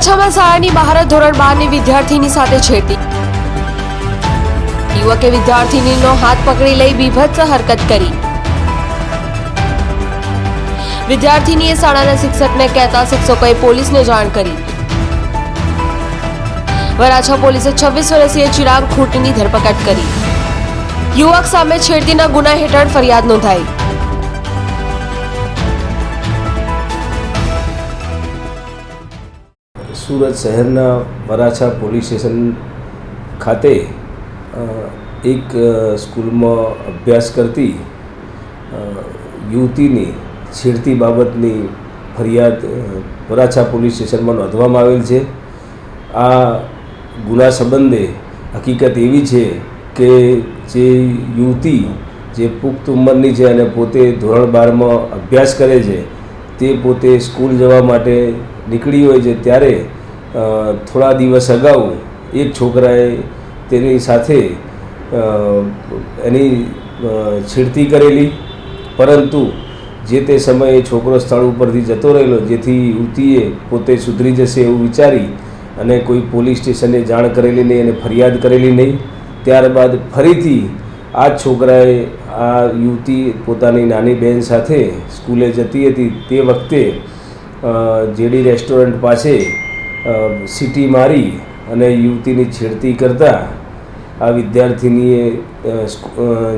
વરાછામાં શાળાની બહાર ધોરણ બારની વિદ્યાર્થીની સાથે છેડતી યુવકે વિદ્યાર્થીનીનો હાથ પકડી લઈ બીભત્સ હરકત કરી. વિદ્યાર્થીનીએ શાળાના શિક્ષકને કહેતા શિક્ષકોએ પોલીસને જાણ કરી. વરાછા પોલીસે છવ્વીસ વર્ષીય ચિરાગ ખૂટની ધરપકડ કરી. યુવક સામે છેડતીના ગુના હેઠળ ફરિયાદ નોંધાઈ. સુરત શહેરના વરાછા પોલીસ સ્ટેશન ખાતે એક સ્કૂલમાં અભ્યાસ કરતી યુવતીની છેડતી બાબતની ફરિયાદ વરાછા પોલીસ સ્ટેશનમાં નોંધવામાં આવેલ છે. આ ગુના સંબંધે હકીકત એવી છે કે જે યુવતી જે પુખ્ત ઉંમરની છે અને પોતે ધોરણ બારમાં અભ્યાસ કરે છે, તે પોતે સ્કૂલ જવા માટે નીકળી હોય છે ત્યારે થોડા દિવસ અગાઉ એક છોકરાએ તેની સાથે એની છેડતી કરેલી. પરંતુ જે તે સમયે છોકરો સ્થળ ઉપરથી જતો રહેલો, જેથી યુવતીએ પોતે સુધરી જશે એવું વિચારી અને કોઈ પોલીસ સ્ટેશને જાણ કરેલી નહીં અને ફરિયાદ કરેલી નહીં. ત્યારબાદ ફરીથી આ છોકરાએ આ યુવતી પોતાની નાની બહેન સાથે સ્કૂલે જતી હતી. તે વખતે જેડી રેસ્ટોરન્ટ પાસે સીટી મારી અને યુવતીની છેડતી કરતાં, આ વિદ્યાર્થીનીએ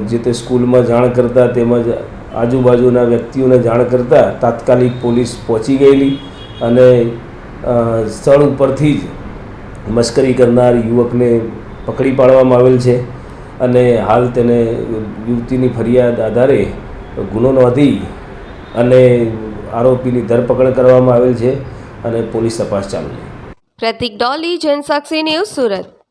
જે તે સ્કૂલમાં જાણ કરતાં તેમજ આજુબાજુના વ્યક્તિઓને જાણ કરતાં તાત્કાલિક પોલીસ પહોંચી ગયેલી અને સ્થળ ઉપરથી જ મશ્કરી કરનાર યુવકને પકડી પાડવામાં આવેલ છે અને હાલ તેને યુવતીની ફરિયાદ આધારે ગુનો નોંધી અને આરોપીની ધરપકડ કરવામાં આવેલ છે અને પોલીસ તપાસ ચાલુ છે. પ્રતિક ડોલી જનસાક્ષી ન્યૂઝ સુરત